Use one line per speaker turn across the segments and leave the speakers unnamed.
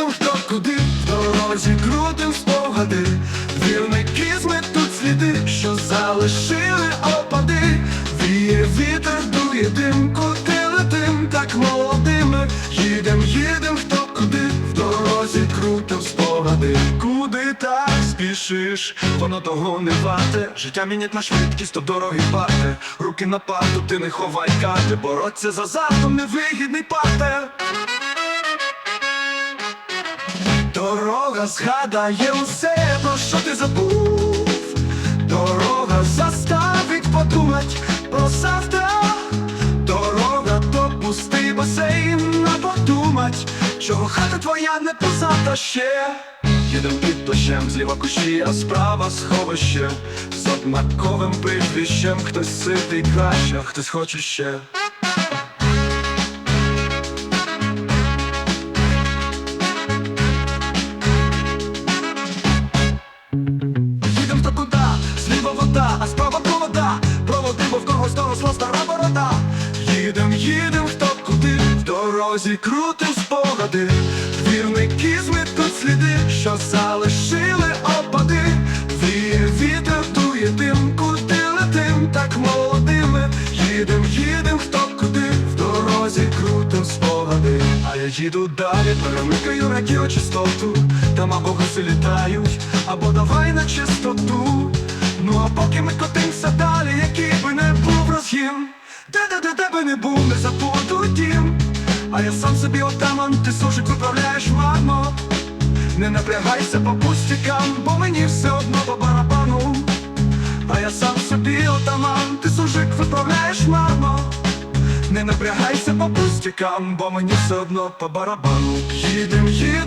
їдем хто куди, в дорозі крутим спогади, Двірники зметуть сліди, що залишили опади, віє вітер, дує дим, куди летим, так молодими. Їдем, їдем, хто куди, в дорозі крутим спогади. Куди так спішиш, воно того не варте, життя мінять на швидкість, то дороги парте, руки на парту, ти не ховай карти, бороться за задом, невигідний парте. Дорога згадає усе, про що ти забув. Дорога заставить подумать про завтра. Дорога то пустий басейн, а подумать, чого хата твоя не позата ще. Їдем під дощем, зліва кущі, а справа сховище. З однаковим прізвищем хтось ситий краще, хтось хоче ще. Дорозі крутим спогади. Двірники змітуть сліди, що залишили опади. Віє вітер, дує дим, куди летим, так молодими Їдем, їдем хто куди, в дорозі крутим спогади. А я їду далі, перемикаю радіочастоту Там або гуси літають, або давай на чистоту. Ну а поки ми котимся далі, який би не був розгін. Де де де де би не був, не забуду дім А я сам собі отаман, ти сушик виправляєш мамо. Не напрягайся по пустякам, бо мені все одно по барабану А я сам собі отаман, ти сужик виправляєш мамо. не напрягайся по пустякам, бо мені все одно по барабану Їдем, їдем,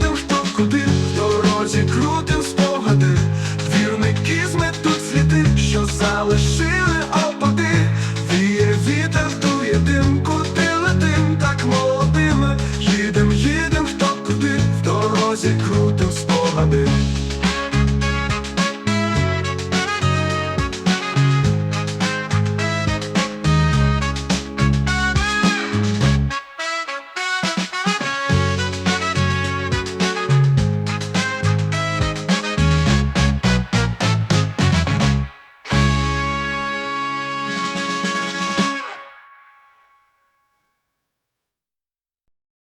молодими